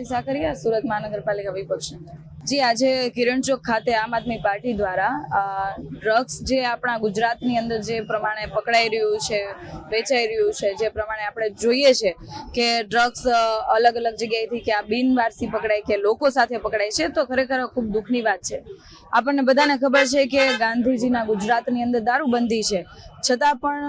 પાયલ સાકરિયા સુરત મહાનગરપાલિકા વિપક્ષ. જી, આજે કિરણ ચોક ખાતે આમ આદમી પાર્ટી દ્વારા ડ્રગ્સ જે આપણા ગુજરાતની અંદર જે પ્રમાણે પકડાઈ રહ્યું છે, વેચાઈ રહ્યું છે, જે પ્રમાણે આપણે જોઈએ છે કે ડ્રગ્સ અલગ અલગ જગ્યાએથી કે આ બિનવારસી પકડાય કે લોકો સાથે પકડાય છે, તો ખરેખર ખૂબ દુઃખની વાત છે આપણને બધાને ખબર છે કે ગાંધીજીના ગુજરાતની અંદર દારૂબંધી છે, છતાં પણ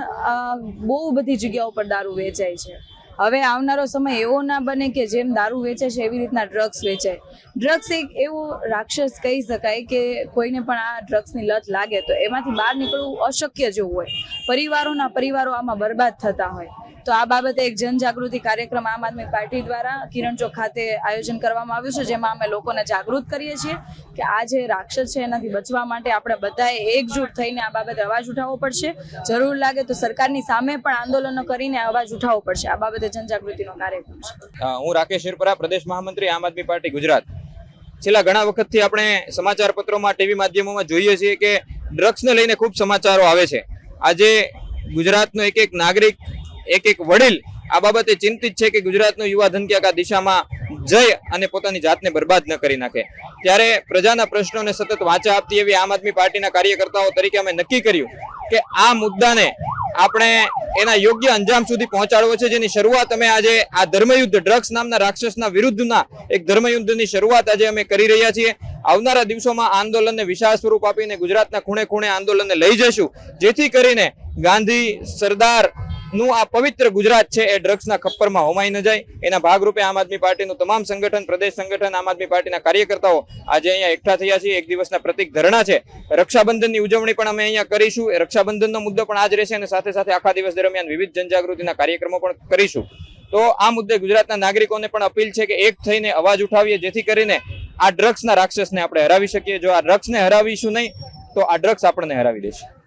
બહુ બધી જગ્યાઓ પર દારૂ વેચાય છે હવે આવનારો સમય એવો ના બને કે જેમ દારૂ વેચે છે એવી રીતના ડ્રગ્સ વેચે. ડ્રગ્સ એક એવો રાક્ષસ કહી શકાય કે કોઈને પણ આ ડ્રગ્સની લત લાગે તો એમાંથી બહાર નીકળવું અશક્ય જેવું હોય. પરિવારોના પરિવારો આમાં બરબાદ થતા હોય. તો આ બાબતે એક જનજાગૃતિ કાર્યક્રમ આમ આદમી પાર્ટી દ્વારા કિરણ ચોક ખાતે આયોજન કરવામાં આવ્યું છે, જેમાં અમે લોકોને જાગૃત કરીએ છીએ કે આ જે રાક્ષસ છે એનાથી બચવા માટે આપણે બધાએ એકજૂટ થઈને આ બાબતે અવાજ ઉઠાવવો પડશે. જરૂર લાગે તો સરકારની સામે પણ આંદોલનો કરીને અવાજ ઉઠાવવો પડશે. આ બાબતે જનજાગૃતિનો કાર્યક્રમ છે. હું રાકેશ શિરપરા પ્રદેશ મહામંત્રી, આમ આદમી પાર્ટી, ગુજરાત. છેલ્લા ઘણા વખતથી આપણે સમાચાર પત્રોમાં, ટીવી માધ્યમોમાં જોઈએ છીએ કે ડ્રગ્સને લઈને ખૂબ સમાચારો આવે છે. આજે ગુજરાતનો એક એક નાગરિક એક એક વડીલ આ બાબતે ચિંતિત છે કે ગુજરાતનો યુવા ધન દિશામાં જઈ અને પોતાની જાતને બરબાદ ન કરી નાખે. ત્યારે પ્રજાના પ્રશ્નોને સતત વાંચા આપતી એવી આમ આદમી પાર્ટીના કાર્યકર્તાઓ તરીકે અમે નક્કી કર્યું કે આ મુદ્દાને આપણે એના યોગ્ય અંજામ સુધી પહોંચાડવો છે. જેની શરૂઆત અમે આજે આ ધર્મયુદ્ધ ડ્રગ્સ નામના રાક્ષસના વિરુદ્ધના એક ધર્મયુદ્ધની શરૂઆત આજે અમે કરી રહ્યા છીએ. આવનારા દિવસોમાં આંદોલનને વિશાળ સ્વરૂપ આપીને ગુજરાતના ખૂણે ખૂણે આંદોલનને લઈ જઈશું. જેથી કરીને ગાંધી, સરદાર નું આ પવિત્ર ગુજરાત છે એ ડ્રગ્સના ખપ્પરમાં હોમાઈ ન જાય. એના ભાગરૂપે આમ આદમી પાર્ટીનું તમામ સંગઠન, પ્રદેશ સંગઠન, આમ આદમી પાર્ટીના કાર્યકર્તાઓ આજે અહીંયા એકઠા થયા છે. એક દિવસના પ્રતિક ધરણા છે. રક્ષાબંધનની ઉજવણી પણ અમે અહીંયા કરીશું. એ રક્ષાબંધનનો મુદ્દો પણ આજ રહેશે અને સાથે સાથે આખા દિવસ દરમિયાન વિવિધ જનજાગૃતિના કાર્યક્રમો પણ કરીશું. તો આ મુદ્દે ગુજરાતના નાગરિકોને પણ અપીલ છે કે એક થઈને અવાજ ઉઠાવીએ, જેથી કરીને આ ડ્રગ્સના રાક્ષસને આપણે હરાવી શકીએ. જો આ ડ્રગ્સને હરાવીશું નહીં, તો આ ડ્રગ્સ આપણને હરાવી દેશે.